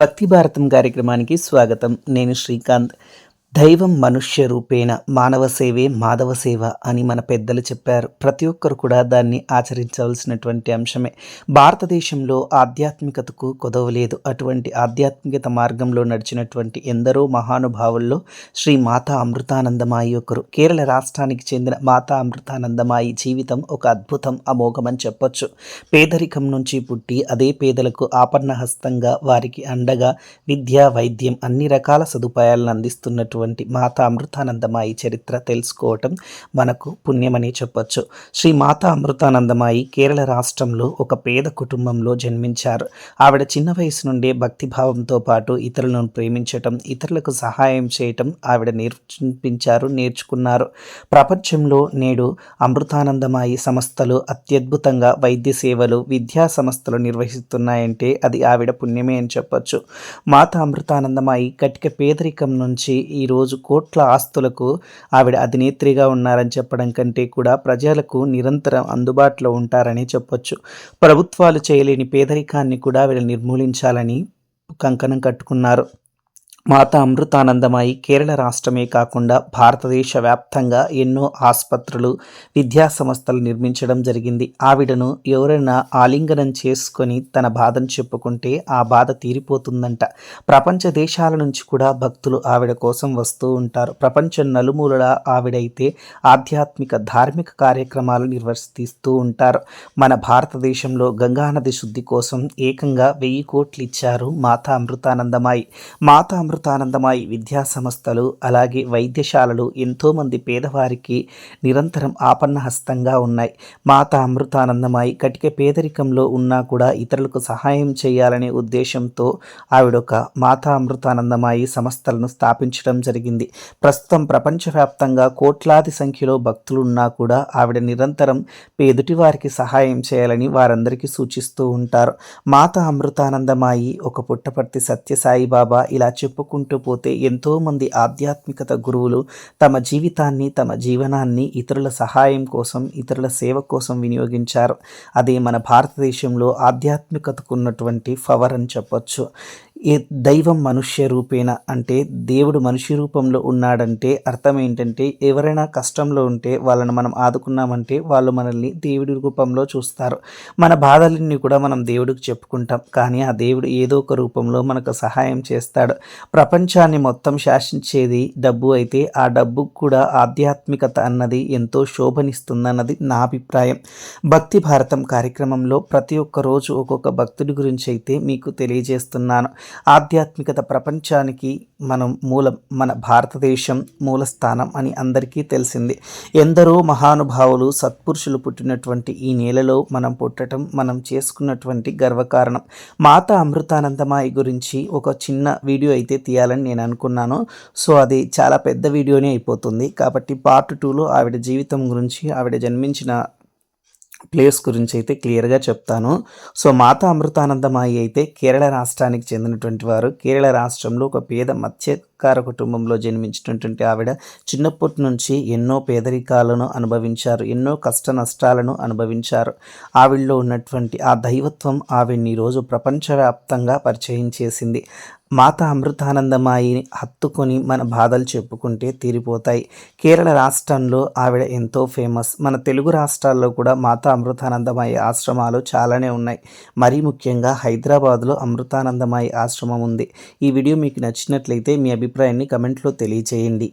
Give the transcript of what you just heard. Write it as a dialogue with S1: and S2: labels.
S1: భక్తి భారతం కార్యక్రమానికి స్వాగతం. నేను శ్రీకాంత్. దైవం మనుష్య రూపేణ మానవ సేవే మాధవ సేవ అని మన పెద్దలు చెప్పారు. ప్రతి ఒక్కరు కూడా దాన్ని ఆచరించవలసినటువంటి అంశమే. భారతదేశంలో ఆధ్యాత్మికతకు కొదవలేదు. అటువంటి ఆధ్యాత్మికత మార్గంలో నడిచినటువంటి ఎందరో మహానుభావుల్లో శ్రీ మాతా అమృతానందమాయి ఒకరు. కేరళ రాష్ట్రానికి చెందిన మాతా అమృతానందమాయి జీవితం ఒక అద్భుతం అమోఘమని చెప్పొచ్చు. పేదరికం నుంచి పుట్టి అదే పేదలకు ఆపన్నహస్తంగా వారికి అండగా విద్య వైద్యం అన్ని రకాల సదుపాయాలను అందిస్తున్నటువంటి ఉన్నటువంటి మాతా అమృతానందమాయి చరిత్ర తెలుసుకోవటం మనకు పుణ్యమని చెప్పొచ్చు. శ్రీ మాతా అమృతానందమాయి కేరళ రాష్ట్రంలో ఒక పేద కుటుంబంలో జన్మించారు. ఆవిడ చిన్న వయసు నుండే భక్తిభావంతో పాటు ఇతరులను ప్రేమించటం ఇతరులకు సహాయం చేయటం ఆవిడ నేర్పించారు నేర్చుకున్నారు. ప్రపంచంలో నేడు అమృతానందమాయి సంస్థలు అత్యద్భుతంగా వైద్య సేవలు విద్యా సంస్థలు నిర్వహిస్తున్నాయంటే అది ఆవిడ పుణ్యమే అని చెప్పొచ్చు. మాత అమృతానందమాయి కటిక పేదరికం నుంచి ఈ ఈరోజు కోట్ల ఆస్తులకు ఆవిడ అధినేత్రిగా ఉన్నారని చెప్పడం కంటే కూడా ప్రజలకు నిరంతరం అందుబాటులో ఉంటారని చెప్పొచ్చు. ప్రభుత్వాలు చేయలేని పేదరికాన్ని కూడా ఆవిడ నిర్మూలించాలని కంకణం కట్టుకున్నారు. మాత అమృతానందమాయి కేరళ రాష్ట్రమే కాకుండా భారతదేశ వ్యాప్తంగా ఎన్నో ఆసుపత్రులు విద్యా సంస్థలు నిర్మించడం జరిగింది. ఆవిడను ఎవరైనా ఆలింగనం చేసుకొని తన బాధను చెప్పుకుంటే ఆ బాధ తీరిపోతుందంట. ప్రపంచ దేశాల నుంచి కూడా భక్తులు ఆవిడ కోసం వస్తూ ఉంటారు. ప్రపంచం నలుమూలల ఆవిడైతే ఆధ్యాత్మిక ధార్మిక కార్యక్రమాలు నిర్వర్తిస్తూ ఉంటారు. మన భారతదేశంలో గంగానది శుద్ధి కోసం ఏకంగా వెయ్యి కోట్లు ఇచ్చారు మాతా అమృతానందమాయి మాత అమృతానందమాయి విద్యా సంస్థలు అలాగే వైద్యశాలలు ఎంతోమంది పేదవారికి నిరంతరం ఆపన్న హస్తంగా ఉన్నాయి. మాత అమృతానందమాయి కటిక పేదరికంలో ఉన్నా కూడా ఇతరులకు సహాయం చేయాలనే ఉద్దేశంతో ఆవిడొక మాతా అమృతానందమాయి సంస్థలను స్థాపించడం జరిగింది. ప్రస్తుతం ప్రపంచవ్యాప్తంగా కోట్లాది సంఖ్యలో భక్తులు ఉన్నా కూడా ఆవిడ నిరంతరం పేదుటి వారికి సహాయం చేయాలని వారందరికీ సూచిస్తూ ఉంటారు. మాత అమృతానందమాయి ఒక పుట్టపర్తి సత్యసాయిబాబా ఇలా చెప్పు చెప్పుకుంటూ పోతే ఎంతోమంది ఆధ్యాత్మికత గురువులు తమ జీవితాన్ని తమ జీవనాన్ని ఇతరుల సహాయం కోసం ఇతరుల సేవ కోసం వినియోగించారు. అదే మన భారతదేశంలో ఆధ్యాత్మికతకు ఉన్నటువంటి ఫవర్ అని చెప్పొచ్చు. ఏ దైవం మనుష్య రూపేణ అంటే దేవుడు మనిషి రూపంలో ఉన్నాడంటే అర్థం ఏంటంటే ఎవరైనా కష్టంలో ఉంటే వాళ్ళని మనం ఆదుకున్నామంటే వాళ్ళు మనల్ని దేవుడి రూపంలో చూస్తారు. మన బాధలన్నీ కూడా మనం దేవుడికి చెప్పుకుంటాం. కానీ ఆ దేవుడు ఏదో ఒక రూపంలో మనకు సహాయం చేస్తాడు. ప్రపంచాన్ని మొత్తం శాసించేది డబ్బు అయితే ఆ డబ్బు కూడా ఆధ్యాత్మికత అన్నది ఎంతో శోభనిస్తుందన్నది నా అభిప్రాయం. భక్తి భారతం కార్యక్రమంలో ప్రతి ఒక్క రోజు ఒక్కొక్క భక్తుడి గురించి అయితే మీకు తెలియజేస్తున్నాను. ఆధ్యాత్మికత ప్రపంచానికి మనం మూలం మన భారతదేశం మూల స్థానం అని అందరికీ తెలిసింది. ఎందరో మహానుభావులు సత్పురుషులు పుట్టినటువంటి ఈ నేలలో మనం పుట్టడం మనం చేసుకున్నటువంటి గర్వకారణం. మాత అమృతానందమాయి గురించి ఒక చిన్న వీడియో అయితే తీయాలని నేను అనుకున్నాను. సో అది చాలా పెద్ద వీడియోనే అయిపోతుంది. కాబట్టి పార్ట్ టూలో ఆవిడ జీవితం గురించి ఆవిడ జన్మించిన ప్లేస్ గురించి అయితే క్లియర్గా చెప్తాను. సో మాత అమృతానందమాయి అయితే కేరళ రాష్ట్రానికి చెందినటువంటి వారు. కేరళ రాష్ట్రంలో ఒక పేద మత్స్యకార కుటుంబంలో జన్మించినటువంటి ఆవిడ చిన్నప్పటి నుంచి ఎన్నో పేదరికాలను అనుభవించారు ఎన్నో కష్ట నష్టాలను అనుభవించారు. ఆవిడలో ఉన్నటువంటి ఆ దైవత్వం ఆవిడ్ని ఈరోజు ప్రపంచవ్యాప్తంగా పరిచయం చేసింది. మాత అమృతానందమాయిని హత్తుకొని మన బాధలు చెప్పుకుంటే తీరిపోతాయి. కేరళ రాష్ట్రంలో ఆవిడ ఎంతో ఫేమస్. మన తెలుగు రాష్ట్రాల్లో కూడా మాత అమృతానందమాయి ఆశ్రమాలు చాలానే ఉన్నాయి. మరీ ముఖ్యంగా హైదరాబాద్లో అమృతానందమాయి ఆశ్రమం ఉంది. ఈ వీడియో మీకు నచ్చినట్లయితే మీ అభిప్రాయాన్ని కమెంట్లో తెలియచేయండి.